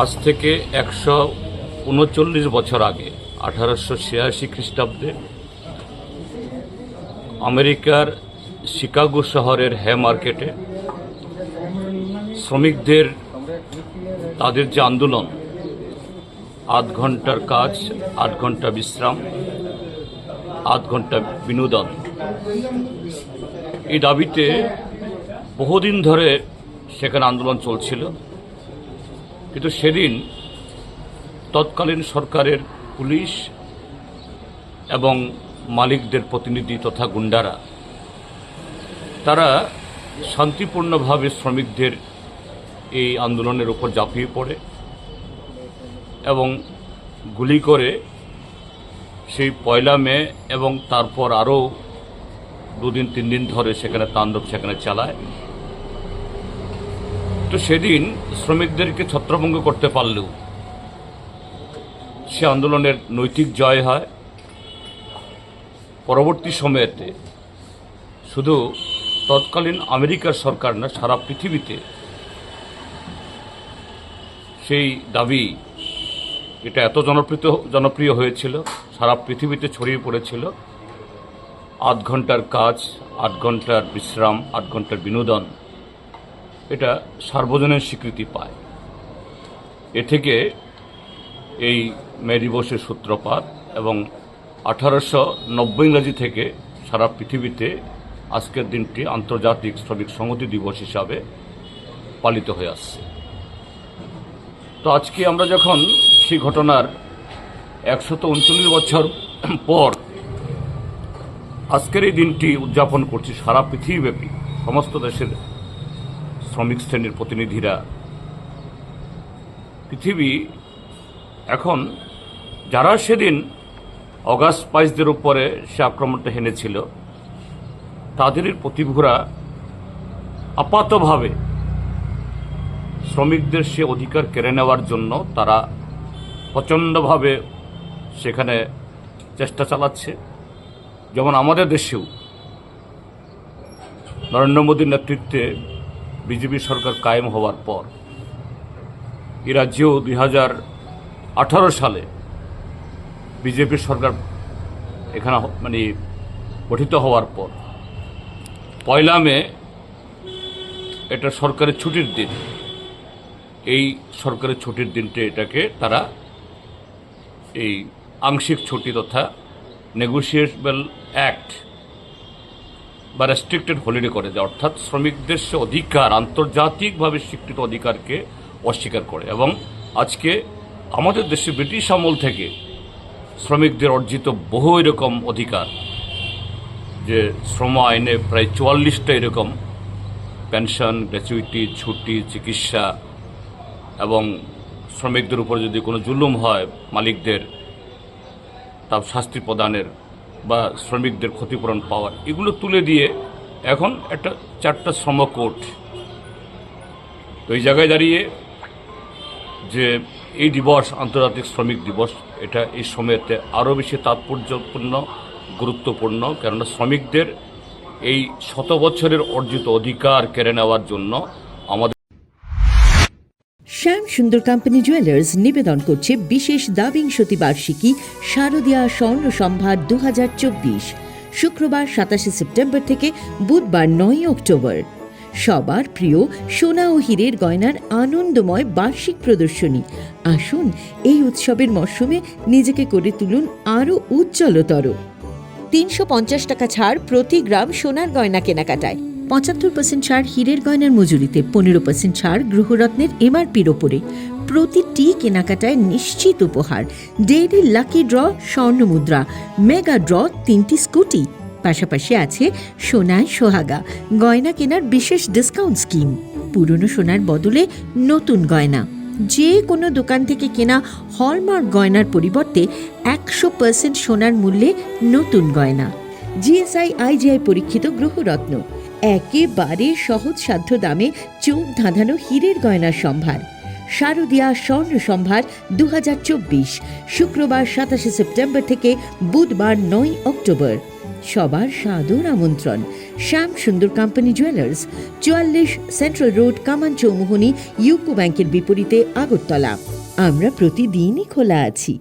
আজ থেকে একশো উনচল্লিশ বছর আগে, আঠারোশো ছিয়াশি খ্রিস্টাব্দে, আমেরিকার শিকাগো শহরের হ্যা মার্কেটে শ্রমিকদের, তাদের যে আন্দোলন, আধ ঘণ্টার কাজ আট ঘণ্টা বিশ্রাম, আধ ঘণ্টা বিনোদন, এই দাবিতে বহুদিন ধরে সেখানে আন্দোলন চলছিল। কিন্তু সেদিন তৎকালীন সরকারের পুলিশ এবং মালিকদের প্রতিনিধি তথা গুন্ডারা, তারা শান্তিপূর্ণভাবে শ্রমিকদের এই আন্দোলনের উপর ঝাঁপিয়ে পড়ে এবং গুলি করে সেই পয়লা মে এবং তারপর আরও দুদিন তিন দিন ধরে সেখানে তাণ্ডব সেখানে চালায়। তো সেদিন শ্রমিকদেরকে ছত্রভঙ্গ করতে পারলেও সে আন্দোলনের নৈতিক জয় হয়। পরবর্তী সময়েতে শুধু তৎকালীন আমেরিকার সরকার না, সারা পৃথিবীতে সেই দাবি এটা এত জনপ্রিয় জনপ্রিয় হয়েছিল, সারা পৃথিবীতে ছড়িয়ে পড়েছিল। আধ ঘণ্টার কাজ আট ঘণ্টার বিশ্রাম আট ঘণ্টার বিনোদন এটা সার্বজনীন স্বীকৃতি পায়। এ থেকে এই মে দিবসের সূত্রপাত এবং আঠারোশো নব্বই ইংরাজি থেকে সারা পৃথিবীতে আজকের দিনটি আন্তর্জাতিক শ্রমিক সংহতি দিবস হিসাবে পালিত হয়ে আসছে। তো আজকে আমরা যখন সেই ঘটনার একশত উনচল্লিশ বছর পর আজকের এই দিনটি উদযাপন করছি সারা পৃথিবীব্যাপী, সমস্ত দেশের শ্রমিক শ্রেণির প্রতিনিধিরা। পৃথিবী এখন যারা সেদিন অগাস্ট বাইশদের উপরে সে আক্রমণটা হেনেছিল, তাদেরই প্রতিভূরা আপাতভাবে শ্রমিকদের সে অধিকার কেড়ে নেওয়ার জন্য তারা প্রচণ্ডভাবে সেখানে চেষ্টা চালাচ্ছে। যেমন আমাদের দেশেও নরেন্দ্র মোদীর নেতৃত্বে বিজেপি সরকার কায়েম হওয়ার পর এ রাজ্যেও দুই হাজার আঠারো সালে বিজেপি সরকার এখানে মানে গঠিত হওয়ার পর পয়লা মে, এটা সরকারের ছুটির দিন। এই সরকারের ছুটির দিনটি এটাকে তারা এই আংশিক ছুটি তথা নেগোসিয়েবল অ্যাক্ট বা রেস্ট্রিক্টেড হলিডে করে দেয় অর্থাৎ শ্রমিকদের সে অধিকার, আন্তর্জাতিকভাবে স্বীকৃত অধিকারকে অস্বীকার করে। এবং আজকে আমাদের দেশে ব্রিটিশ আমল থেকে শ্রমিকদের অর্জিত বহু এরকম অধিকার, যে শ্রম আইনে প্রায় চুয়াল্লিশটা এরকম, পেনশন, গ্র্যাচুইটি, ছুটি, চিকিৎসা এবং শ্রমিকদের উপর যদি কোনো জুলুম হয় মালিকদের, তার শাস্তি প্রদানের বা শ্রমিকদের ক্ষতিপূরণ পাওয়ার, এগুলো তুলে দিয়ে এখন একটা চারটা শ্রম কোর্ট এই জায়গায় দাঁড়িয়ে যে এই দিবস, আন্তর্জাতিক শ্রমিক দিবস, এটা এই সময়তে আরও বেশি তাৎপর্যপূর্ণ, গুরুত্বপূর্ণ, কেননা শ্রমিকদের এই শত বছরের অর্জিত অধিকার কেড়ে নেওয়ার জন্য সুন্দর কোম্পানি জুয়েলার্স নিবেদন করছে বিশেষ দাবিংশতি বার্ষিকী শারদীয়া স্বর্ণ সম্ভার দু হাজার চব্বিশ। শুক্রবার সাতাশে সেপ্টেম্বর থেকে বুধবার নয় অক্টোবর। সবার প্রিয় সোনা ও হীরের গয়নার আনন্দময় বার্ষিক প্রদর্শনী। আসুন এই উৎসবের মরশুমে নিজেকে করে তুলুন আরও উজ্জ্বলতর। তিনশো পঞ্চাশ টাকা ছাড় প্রতি গ্রাম সোনার গয়না কেনাকাটায়। পঁচাত্তর পার্সেন্ট ছাড় হীরের গয়নার মজুরিতে, পনেরো পার্সেন্ট ছাড় গ্রহরত্নের এমআরপির ওপরে। প্রতিটি কেনাকাটায় নিশ্চিত উপহার। ডেইলি লাকি ড্র, স্বর্ণ মুদ্রা। মেগা ড্র, তিনটি স্কুটি। পাশাপাশি আছে সোনায় সোহাগা, গয়না কেনার বিশেষ ডিসকাউন্ট স্কিম পুরনো সোনার বদলে নতুন গয়না। যে কোনো দোকান থেকে কেনা হলমার্ক গয়নার পরিবর্তে একশো পার্সেন্ট সোনার মূল্যে নতুন গয়না। জিএসআই আইজিআই পরীক্ষিত গ্রহরত্ন একেবারে সহজসাধ্য দামে চোখ ধাঁধানো হীরের গয়নার সম্ভার। শারদীয়া স্বর্ণ সম্ভার দু শুক্রবার সাতাশে সেপ্টেম্বর থেকে বুধবার নয় অক্টোবর। সবার সাদর আমন্ত্রণ। শ্যাম সুন্দর কোম্পানি জুয়েলার্স, চুয়াল্লিশ central road, Kaman Chowmuhani, UCO ব্যাংকের বিপরীতে আগরতলা। আমরা প্রতিদিনই খোলা আছি।